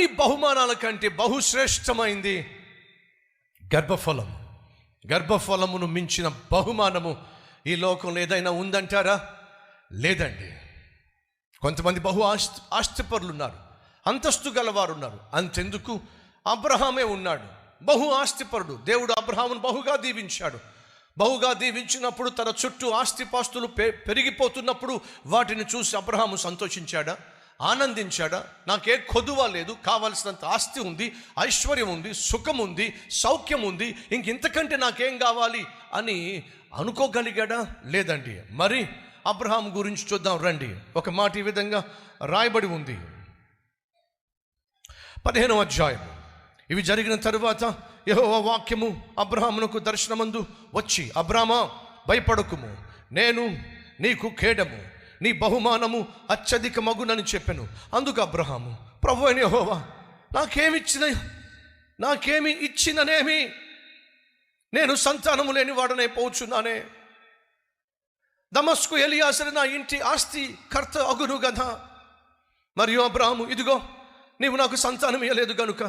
అన్ని బహుమానాల కంటే బహుశ్రేష్టమైంది గర్భఫలం. గర్భఫలమును మించిన బహుమానము ఈ లోకంలో ఏదైనా ఉందంటారా? లేదండి. కొంతమంది బహు ఆస్తి ఆస్తిపరులు ఉన్నారు అంతస్తు గలవారు ఉన్నారు అంతెందుకు? అబ్రహామే ఉన్నాడు. బహు ఆస్తిపరుడు. దేవుడు అబ్రహామును బహుగా దీవించాడు. బహుగా దీవించినప్పుడు తన చుట్టూ ఆస్తిపాస్తులు పెరిగిపోతున్నప్పుడు వాటిని చూసి అబ్రహాము సంతోషించాడా? ఆనందించాడా? నాకే కొదువ లేదు కావలసినంత ఆస్తి ఉంది ఐశ్వర్యం ఉంది సుఖం ఉంది సౌఖ్యం ఉంది ఇంక ఇంతకంటే నాకేం కావాలి అని అనుకోగలిగాడా? లేదండి. మరి అబ్రహాం గురించి చూద్దాం రండి. ఒక మాట ఈ విధంగా రాయబడి ఉంది. పదిహేనవ అధ్యాయం ఇవి జరిగిన తరువాత యెహోవా వాక్యము అబ్రహామునకు దర్శనమందు వచ్చి అబ్రామా భయపడకుము. నేను నీకు ఖేడము. నీ బహుమానము అత్యధిక మగునని చెప్పాను. అందుకు అబ్రహాము ప్రభు అని హోవా నాకేమిచ్చిన నాకేమి ఇచ్చిననేమి? నేను సంతానము లేని వాడనే పోచున్నానే. దమస్కు ఎలియాసరి నా ఇంటి ఆస్తి కర్త అగును గదా. మరియు అబ్రాహము ఇదిగో నీవు నాకు సంతానం ఇవ్వలేదు గనుక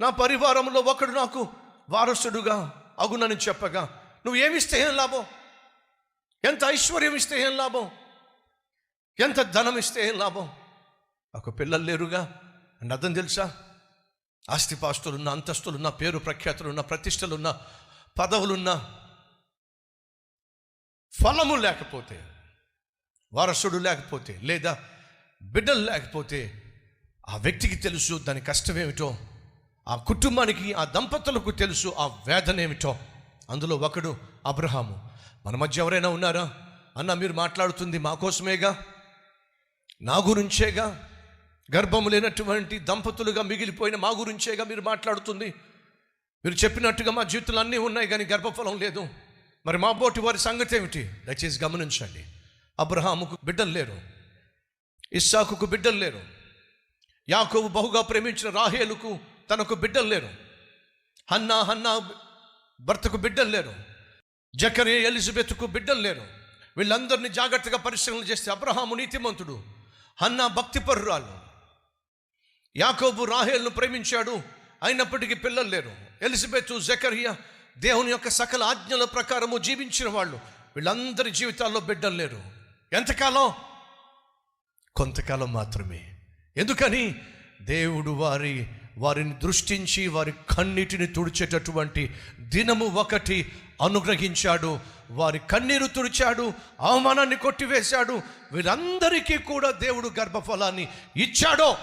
నా పరివారంలో ఒకడు నాకు వారసుడుగా అగునని చెప్పగా నువ్వు ఏమిస్తే ఏం లాభం? ఎంత ఐశ్వర్యం ఇస్తే ఏం లాభం? ఎంత ధనం ఇస్తే ఏం లాభం? ఒక పిల్లలు లేరుగా. అండ్ అర్థం తెలుసా? ఆస్తిపాస్తులున్న అంతస్తులున్న పేరు ప్రఖ్యాతులున్న ప్రతిష్టలున్న పదవులున్న ఫలము లేకపోతే వారసుడు లేకపోతే లేదా బిడ్డలు లేకపోతే ఆ వ్యక్తికి తెలుసు దాని కష్టమేమిటో ఆ కుటుంబానికి ఆ దంపతులకు తెలుసు ఆ వేదన ఏమిటో అందులో ఒకడు అబ్రహాము. మన మధ్య ఎవరైనా ఉన్నారా? అన్న మీరు మాట్లాడుతుంది మా కోసమేగా? నా గురించేగా? గర్భము లేనటువంటి దంపతులుగా మిగిలిపోయిన మా గురించేగా మీరు మాట్లాడుతుంది? మీరు చెప్పినట్టుగా మా జీవితంలో అన్నీ ఉన్నాయి కానీ గర్భఫలం లేదు. మరి మా బోటి వారి సంగతి ఏమిటి? దయచేసి గమనించండి. అబ్రహాముకు బిడ్డలు లేరు. ఇస్సాకుకు బిడ్డలు లేరు. యాకోబు బహుగా ప్రేమించిన రాహేలుకు తనకు బిడ్డలు లేరు. హన్నా హన్నా భర్తకు బిడ్డలు లేరు. జకరే ఎలిజబెత్కు బిడ్డలు లేరు. వీళ్ళందరినీ జాగ్రత్తగా పరిశీలన చేస్తే అబ్రహాము నీతిమంతుడు. హన్నా భక్తిపరురాలు. యాకోబు రాహేల్ను ప్రేమించాడు. అయినప్పటికీ పిల్లలు లేరు. ఎలిజబెత్ జకరియా దేవుని యొక్క సకల ఆజ్ఞల ప్రకారము జీవించిన వాళ్ళు. వీళ్ళందరి జీవితాల్లో బిడ్డలు లేరు. ఎంతకాలం? కొంతకాలం మాత్రమే. ఎందుకని? దేవుడు వారి వారిని దృష్టించి వారి కన్నిటిని తుడిచేటటువంటి దినము ఒకటి అనుగ్రహించాడు. వారి కన్నీరు తుడిచాడు. అవమానాన్ని కొట్టివేశాడు. వీరందరికీ కూడా దేవుడు గర్భఫలాన్ని ఇచ్చాడో.